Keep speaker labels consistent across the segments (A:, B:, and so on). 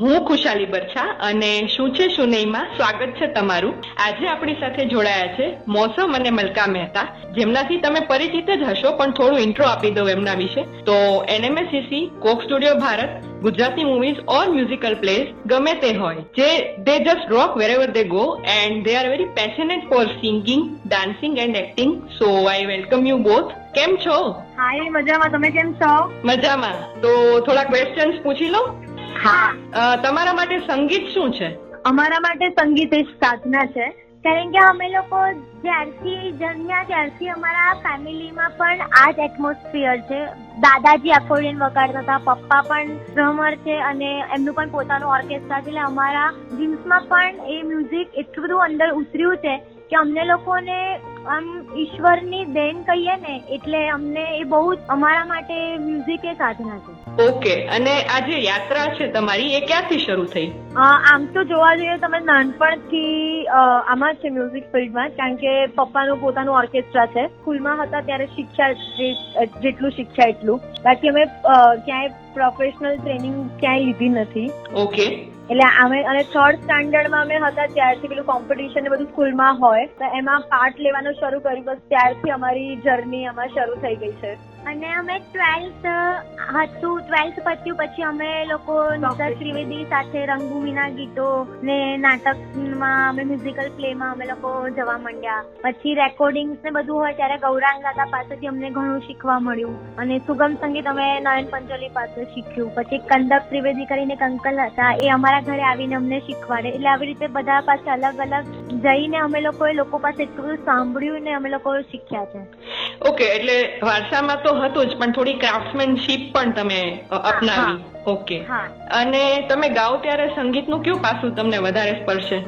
A: હું ખુશાલી બરછા અને શું છે શું નહીંમાં સ્વાગત છે તમારું. આજે આપણી સાથે જોડાયા છે મોસમ અને મલકા મહેતા. જેમનાથી તમે પરિચિત જ હશો પણ થોડું ઇન્ટ્રો આપી દઉં એમના વિશે. તો NMACC Coke Studio Bharat Gujarati movies or musical place ગમે તે હોય જે they just rock wherever they go and they are very passionate for singing dancing and acting so I welcome you both કેમ છો?
B: હાય મજામાં. તમે કેમ છો?
A: મજામાં. તો થોડા ક્વેશ્ચન્સ પૂછી લો.
B: હા.
A: તમારા માટે સંગીત શું છે?
B: અમારા માટે સંગીત એ સાધના છે. કારણ કે અમે લોકો જ્યારથી જન્મ્યા ત્યારથી અમારા ફેમિલીમાં પણ આ જ એટમોસ્ફિયર છે. દાદાજી એકોર્ડિયન વગાડતા હતા પપ્પા પણ ડ્રમર છે અને એમનું પણ પોતાનું ઓર્કેસ્ટ્રા છે. એટલે અમારા જીન્સમાં પણ એ મ્યુઝિક એટલું બધું અંદર ઉતર્યું છે કે અમને લોકોને આમ ઈશ્વરની દેન કહીએ ને, એટલે અમને એ બહુ જ અમારા માટે મ્યુઝિક એ સાધના છે.
A: ઓકે અને આ જે યાત્રા છે તમારી, એ ક્યાંથી શરૂ થઈ?
B: આમ તો જોવા જઈએ તમે નાનપણથી આમાં છે મ્યુઝિક ફિલ્ડમાં કારણ કે પપ્પાનું પોતાનું ઓર્કેસ્ટ્રા છે. સ્કૂલમાં હતા ત્યારે શિક્ષા જેટલું શિક્ષા એટલું. બાકી અમે ક્યાંય પ્રોફેશનલ ટ્રેનિંગ ક્યાંય લીધી નથી.
A: ઓકે
B: એટલે અમે અને થર્ડ સ્ટાન્ડર્ડમાં અમે હતા ત્યારથી પેલું કોમ્પિટિશન ને બધું સ્કૂલમાં હોય. તો એમાં પાર્ટ લેવાનું શરૂ કર્યું બસ ત્યારથી અમારી જર્ની આમાં શરૂ થઈ ગઈ છે. અને અમે ટ્વેલ્થ હતું ટ્વેલ્થ પત્યું પછી અમે લોકો નિશા ત્રિવેદી સાથે રંગભૂમિના ગીતો ને નાટકમાં અમે મ્યુઝિકલ પ્લેમાં અમે લોકો જવા માંડ્યા. પછી રેકોર્ડિંગ્સ ને બધું હોય ત્યારે ગૌરાંગ દાદા પાસેથી અમને ઘણું શીખવા મળ્યું. અને સુગમ સંગીત અમે નયન પંચોલી પાસે શીખ્યું. પછી કંદક ત્રિવેદી કરીને એક અંકલ હતા એ અમારા ઘરે આવીને અમને શીખવાડે. એટલે આવી રીતે બધા પાસે અલગ અલગ જઈને અમે લોકોએ લોકો પાસે એટલું સાંભળ્યું ને અમે લોકો શીખ્યા છે.
A: ઓકે એટલે વારસામાં તો હતું જ પણ થોડી ક્રાફ્ટમેનશીપ પણ તમે અપનાવી. ઓકે અને તમે ગાઓ ત્યારે સંગીતનું કયું પાસું તમને વધારે સ્પર્શે?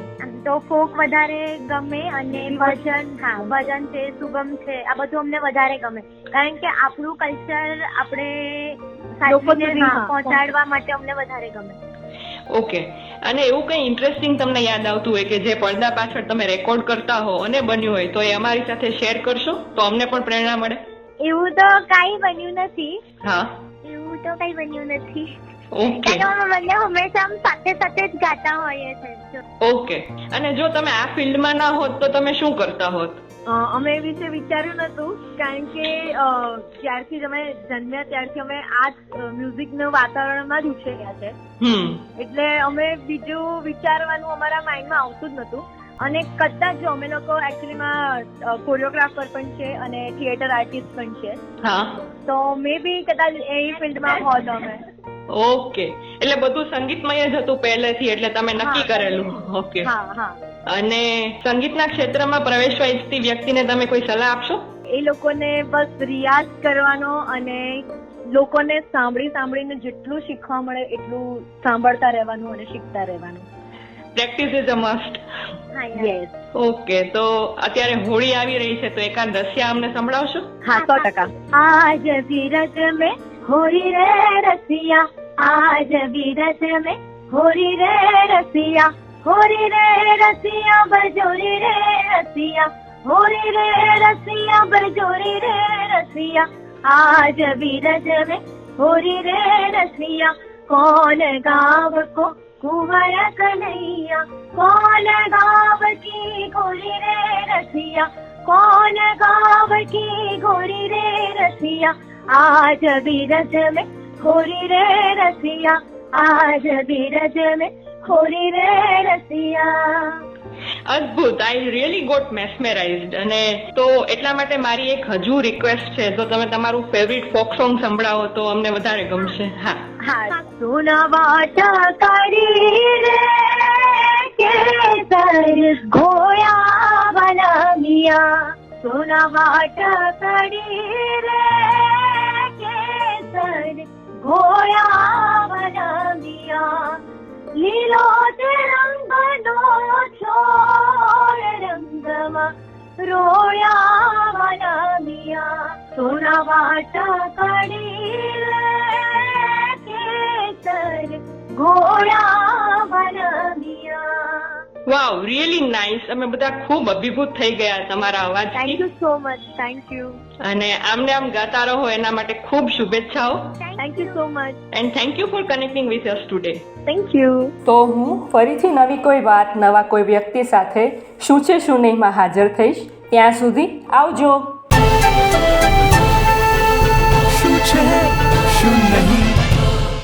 B: તો ફોક વધારે ગમે અને ભજન હા ભજન છે સુગમ છે આ બધું અમને વધારે ગમે. કારણ કે આપણું કલ્ચર આપણે પહોંચાડવા માટે અમને વધારે ગમે.
A: ઓકે અને એવું કંઈ ઇન્ટરેસ્ટિંગ તમને યાદ આવતું હોય કે જે પડદા પાછળ તમે રેકોર્ડ કરતા હો અને બન્યું હોય તો એ અમારી સાથે શેર કરશો? તો અમને પણ પ્રેરણા મળે?
B: એવું તો કાંઈ બન્યું નથી.
A: હા.
B: એવું તો કાંઈ બન્યું નથી.
A: ઓકે.
B: બંને હંમેશા આમ સાથે સાથે જ ગાતા હોઈએ છે
A: ઓકે. અને જો તમે આ ફિલ્ડમાં ના હોત તો તમે શું કરતા હોત?
B: અમે એ વિશે વિચાર્યું નતું કારણ કે જ્યારથી અમે જન્મ્યા ત્યારથી અમે આ મ્યુઝિક મ્યુઝિકનું વાતાવરણમાં જ ઉછર્યા છે.
A: હમ.
B: એટલે અમે બીજું વિચારવાનું અમારા માઇન્ડમાં આવતું જ નતું અને કદાચ જો અમે લોકો એકચ્યુઅલીમાં કોરિયોગ્રાફર પણ છે અને થિયેટર આર્ટિસ્ટ પણ છે.
A: હા.
B: તો મે બી કદાચ એ ફિલ્ડમાં હોત અમે.
A: ઓકે. એટલે બધું સંગીતમય જ હતું પહેલેથી એટલે તમે નક્કી કરેલું. ઓકે.
B: હા હા.
A: અને સંગીતના ક્ષેત્રમાં પ્રવેશવા ઈચ્છતી વ્યક્તિને તમે કોઈ સલાહ આપશો?
B: એ લોકોને બસ રિયાઝ કરવાનો અને લોકોને સાંભળી સાંભળીને જેટલું શીખવા મળે એટલું સાંભળતા રહેવાનું અને શીખતા રહેવાનું.
A: Practice is a must
B: yes
A: okay તો અત્યારે હોળી આવી રહી છે તો એકાદ રસિયા અમને સંભળાવશો?
B: હા સો ટકા. આજ વિરજ में होरी रे रसिया, आज भी रस में होरी रे रसिया, होरी रे रसिया, बजोरी रे रसिया, होरी रे रसिया, बजोरी रे रसिया, आज भी रज में होरी रे रसिया, कौन गाव को कुंवर कन्हैया, कौन गाव की गोरी रे रसिया, कौन गाव की गोरी रे रसिया आज बीरज में होरी रे रसिया आज बीरज में હોરી રે રસિયા
A: અદ્ભુત આઈ રિયલી ગોટ મેસ્મેરાઇઝડ અને તો એટલા માટે મારી એક હજુ રિક્વેસ્ટ છે તો તમે તમારું ફેવરિટ ફોક સોંગ સંભળાવો તો અમને વધારે ગમશે હા
B: હા સોના વાટા કરી રે કેસર ઘોયા બનાવ્યા સોના વાટા કરી રે घोळ्या बनमिया लीलो ते रंग डोळो छोड रोया रोळ्या बनमिया सोना वाटा कडील केसर घो
A: વાવ રિયલી નાઇસ અમે બધા ખૂબ અભિભૂત થઈ ગયા તમારા thank
B: you so much thank you
A: અને આમને આમ ગાતા રહો એના માટે ખૂબ શુભેચ્છાઓ.
B: Thank you so much
A: and thank you for connecting with us today
B: thank you
C: તો હું ફરીથી નવી કોઈ વાત નવા કોઈ વ્યક્તિ સાથે શું છે શું નહીંમાં હાજર થઈશ. ત્યાં સુધી આવજો.
D: શું છે શું નહીં?